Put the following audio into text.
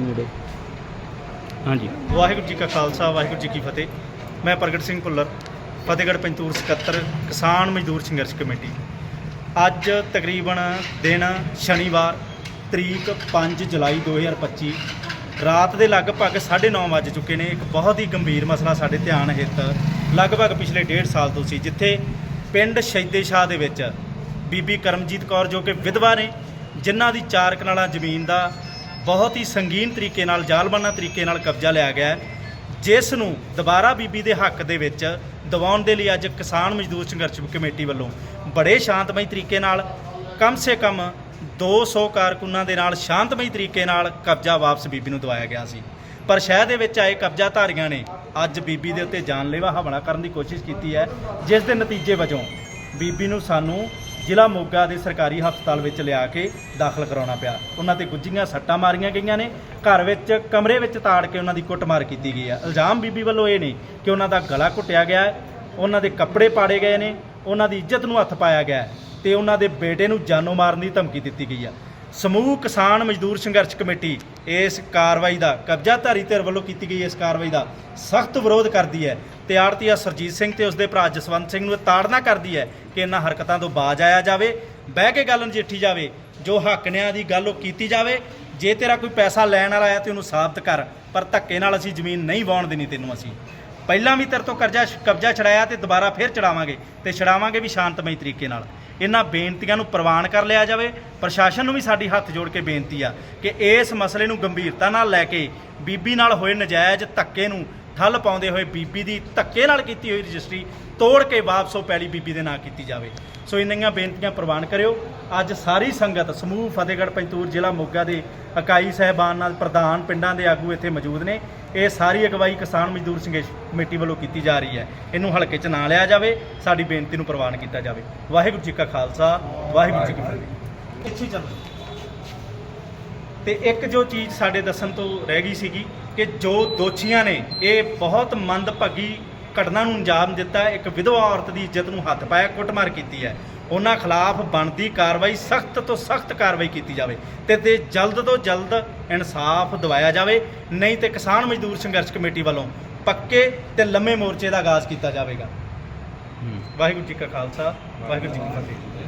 ਨੇੜੇ ਹਾਂਜੀ। ਵਾਹਿਗੁਰੂ ਜੀ ਕਾ ਖਾਲਸਾ ਵਾਹਿਗੁਰੂ ਜੀ ਕੀ ਫਤਿਹ। ਮੈਂ ਪ੍ਰਗਟ ਸਿੰਘ ਭੁੱਲਰ ਫਤਿਹਗੜ੍ਹ ਪੰਤੂਰ ਸਕੱਤਰ ਕਿਸਾਨ ਮਜ਼ਦੂਰ ਸੰਘਰਸ਼ ਕਮੇਟੀ। ਅੱਜ ਤਕਰੀਬਨ ਦਿਨ ਸ਼ਨੀਵਾਰ ਤਰੀਕ 5 ਜੁਲਾਈ 2025 ਰਾਤ ਦੇ ਲਗਭਗ 9:30 ਵੱਜ ਚੁੱਕੇ ਨੇ। ਇੱਕ ਬਹੁਤ ਹੀ ਗੰਭੀਰ ਮਸਲਾ ਸਾਡੇ ਧਿਆਨ ਹਿੱਤ ਲਗਭਗ ਪਿਛਲੇ 1.5 ਸਾਲ ਤੋਂ ਸੀ ਜਿੱਥੇ ਪਿੰਡ ਸ਼ਹੀਦੇ ਸ਼ਾਹ ਦੇ ਵਿੱਚ ਬੀਬੀ ਕਰਮਜੀਤ ਕੌਰ ਜੋ ਕਿ ਵਿਧਵਾ ਨੇ ਜਿਨ੍ਹਾਂ ਦੀ ਚਾਰ ਕਨਾਲਾਂ ਜ਼ਮੀਨ ਦਾ ਬਹੁਤ ਹੀ ਸੰਗੀਨ ਤਰੀਕੇ ਨਾਲ, ਜ਼ਾਲਮਾਨਾ ਤਰੀਕੇ ਨਾਲ ਕਬਜ਼ਾ ਲਿਆ ਗਿਆ ਜਿਸ ਨੂੰ ਦੁਬਾਰਾ ਬੀਬੀ ਦੇ ਹੱਕ ਦੇ ਵਿੱਚ ਦਿਵਾਉਣ ਦੇ ਲਈ ਅੱਜ ਕਿਸਾਨ ਮਜ਼ਦੂਰ ਸੰਘਰਸ਼ ਕਮੇਟੀ ਵੱਲੋਂ ਬੜੇ ਸ਼ਾਂਤਮਈ ਤਰੀਕੇ ਨਾਲ, ਕਮ ਸੇ ਕਮ 200 ਕਾਰਕੁਨਾਂ ਦੇ ਨਾਲ ਸ਼ਾਂਤਮਈ ਤਰੀਕੇ ਨਾਲ ਕਬਜ਼ਾ ਵਾਪਸ ਬੀਬੀ ਨੂੰ ਦਵਾਇਆ ਗਿਆ ਸੀ। ਪਰ ਸ਼ਹਿਰ ਦੇ ਵਿੱਚ ਆਏ ਕਬਜ਼ਾ ਧਾਰੀਆਂ ਨੇ ਅੱਜ ਬੀਬੀ ਦੇ ਉੱਤੇ ਜਾਨਲੇਵਾ ਹਮਲਾ ਕਰਨ ਦੀ ਕੋਸ਼ਿਸ਼ ਕੀਤੀ ਹੈ, ਜਿਸ ਦੇ ਨਤੀਜੇ ਵਜੋਂ ਬੀਬੀ ਨੂੰ ਸਾਨੂੰ ਜ਼ਿਲ੍ਹਾ ਮੋਗਾ ਦੇ ਸਰਕਾਰੀ ਹਸਪਤਾਲ ਵਿੱਚ ਲਿਆ ਕੇ ਦਾਖਲ ਕਰਾਉਣਾ ਪਿਆ। ਉਹਨਾਂ ਤੇ ਗੁੱਜੀਆਂ ਸੱਟਾਂ ਮਾਰੀਆਂ ਗਈਆਂ ਨੇ। ਘਰ ਵਿੱਚ ਕਮਰੇ ਵਿੱਚ ਤਾੜ ਕੇ ਉਹਨਾਂ ਦੀ ਕੁੱਟਮਾਰ ਕੀਤੀ ਗਈ ਹੈ। ਇਲਜ਼ਾਮ ਬੀਬੀ ਵੱਲੋਂ ਇਹ ਨੇ ਕਿ ਉਹਨਾਂ ਦਾ ਗਲਾ ਘੁੱਟਿਆ ਗਿਆ ਹੈ। ਉਹਨਾਂ ਦੇ ਕੱਪੜੇ ਪਾੜੇ ਗਏ ਨੇ। ਉਹਨਾਂ ਦੀ ਇੱਜ਼ਤ ਨੂੰ ਹੱਥ ਪਾਇਆ ਗਿਆ ਹੈ ਤੇ ਉਹਨਾਂ ਦੇ ਬੇਟੇ ਨੂੰ ਜਾਨੋਂ ਮਾਰਨ ਦੀ ਧਮਕੀ ਦਿੱਤੀ ਗਈ ਹੈ। ਸਮੂਹ ਕਿਸਾਨ ਮਜ਼ਦੂਰ ਸੰਘਰਸ਼ ਕਮੇਟੀ ਇਸ ਕਾਰਵਾਈ ਦਾ, ਕਬਜ਼ਾਧਾਰੀ ਧਿਰ ਵੱਲੋਂ ਕੀਤੀ ਗਈ ਇਸ ਕਾਰਵਾਈ ਦਾ ਸਖਤ ਵਿਰੋਧ ਕਰਦੀ ਹੈ। ਤੇ ਆੜਤੀਆ ਸਰਜੀਤ ਸਿੰਘ ਤੇ ਉਸਦੇ ਭਰਾ ਜਸਵੰਤ ਸਿੰਘ ਨੂੰ ਇਹ ਤਾੜਨਾ ਕਰਦੀ ਹੈ ਕਿ ਇਹਨਾਂ ਹਰਕਤਾਂ ਤੋਂ ਬਾਜ ਆਇਆ ਜਾਵੇ, ਬਹਿ ਕੇ ਗੱਲ ਨਜਿੱਠੀ ਜਾਵੇ, ਜੋ ਹੱਕਨਿਆਂ ਦੀ ਗੱਲ ਉਹ ਕੀਤੀ ਜਾਵੇ, ਜੇ ਤੇਰਾ ਕੋਈ ਪੈਸਾ ਲੈਣ ਵਾਲਾ ਹੈ ਤੇ ਉਹਨੂੰ ਸਾਬਤ ਕਰ, ਪਰ ਧੱਕੇ ਨਾਲ ਅਸੀਂ ਜ਼ਮੀਨ ਨਹੀਂ ਵਾਉਣ ਦੇਣੀ ਤੈਨੂੰ ਅਸੀਂ। ਪਹਿਲਾਂ ਵੀ ਤੇਰੇ ਤੋਂ ਕਰਜ਼ਾ, ਕਬਜ਼ਾ ਛੜਾਇਆ ਤੇ ਦੁਬਾਰਾ ਫਿਰ ਚੜਾਵਾਂਗੇ, ਤੇ ਛੜਾਵਾਂਗੇ ਵੀ ਸ਼ਾਂਤਮਈ ਤਰੀਕੇ ਨਾਲ। ਇਹਨਾਂ ਬੇਨਤੀਆਂ ਨੂੰ ਪ੍ਰਵਾਨ ਕਰ ਲਿਆ ਜਾਵੇ। ਪ੍ਰਸ਼ਾਸਨ ਨੂੰ ਵੀ ਸਾਡੀ ਹੱਥ ਜੋੜ ਕੇ ਬੇਨਤੀ ਆ ਕਿ ਇਸ ਮਸਲੇ ਨੂੰ ਗੰਭੀਰਤਾ ਨਾਲ ਲੈ ਕੇ ਬੀਬੀ ਨਾਲ ਹੋਏ ਨਜਾਇਜ਼ ਧੱਕੇ ਨੂੰ ਠੱਲ ਪਾਉਂਦੇ ਹੋਏ ਬੀਬੀ ਦੀ ਧੱਕੇ ਨਾਲ ਕੀਤੀ ਹੋਈ ਰਜਿਸਟਰੀ ਤੋੜ ਕੇ ਵਾਪਸ ਉਹ ਪੈਲੀ ਬੀਬੀ ਦੇ ਨਾਂ ਕੀਤੀ ਜਾਵੇ। ਸੋ ਇੰਨੀਆਂ ਬੇਨਤੀਆਂ ਪ੍ਰਵਾਨ ਕਰਿਓ। ਅੱਜ ਸਾਰੀ ਸੰਗਤ ਸਮੂਹ ਫਤਿਹਗੜ੍ਹ ਪੰਤੂਰ ਜ਼ਿਲ੍ਹਾ ਮੋਗਾ ਦੇ ਇਕਾਈ ਸਹਿਬਾਨ ਨਾਲ ਪ੍ਰਧਾਨ ਪਿੰਡਾਂ ਦੇ ਆਗੂ ਇੱਥੇ ਮੌਜੂਦ ਨੇ। ਇਹ ਸਾਰੀ ਅਗਵਾਈ ਕਿਸਾਨ ਮਜ਼ਦੂਰ ਸੰਘਰਸ਼ ਕਮੇਟੀ ਵੱਲੋਂ ਕੀਤੀ ਜਾ ਰਹੀ ਹੈ। ਇਹਨੂੰ ਹਲਕੇ 'ਚ ਨਾ ਲਿਆ ਜਾਵੇ, ਸਾਡੀ ਬੇਨਤੀ ਨੂੰ ਪ੍ਰਵਾਨ ਕੀਤਾ ਜਾਵੇ। ਵਾਹਿਗੁਰੂ ਜੀ ਕਾ ਖਾਲਸਾ, ਵਾਹਿਗੁਰੂ ਜੀ ਕੀ ਫਤਿਹ। ਇੱਥੇ ਚੱਲ। ਤੇ ਇੱਕ ਜੋ ਚੀਜ਼ ਸਾਡੇ ਦੱਸਣ ਤੋਂ ਰਹਿ ਗਈ ਸੀਗੀ ਕਿ ਜੋ ਦੋਸ਼ੀਆਂ ਨੇ, ਇਹ ਬਹੁਤ ਮੰਦਭਾਗੀ ਘਟਨਾ ਨੂੰ ਅੰਜਾਮ ਦਿੱਤਾ ਇੱਕ ਵਿਧਵਾ ਔਰਤ ਦੀ ਇੱਜ਼ਤ ਨੂੰ ਹੱਥ ਪਾਇਆ ਕੁੱਟਮਾਰ ਕੀਤੀ ਹੈ। ਉਹਨਾਂ ਖਿਲਾਫ ਬਣਦੀ ਕਾਰਵਾਈ ਸਖਤ ਤੋਂ ਸਖਤ ਕਾਰਵਾਈ ਕੀਤੀ ਜਾਵੇ ਤੇ ਤੇ ਜਲਦ ਤੋਂ ਜਲਦ ਇਨਸਾਫ ਦਿਵਾਇਆ ਜਾਵੇ ਨਹੀਂ ਤੇ ਕਿਸਾਨ ਮਜ਼ਦੂਰ ਸੰਘਰਸ਼ ਕਮੇਟੀ ਵੱਲੋਂ ਪੱਕੇ ਤੇ ਲੰਮੇ ਮੋਰਚੇ ਦਾ ਆਗਾਜ਼ ਕੀਤਾ ਜਾਵੇਗਾ। ਵਾਹਿਗੁਰੂ ਜੀ ਕਾ ਖਾਲਸਾ ਵਾਹਿਗੁਰੂ ਜੀ ਕੀ ਫਤਿਹ।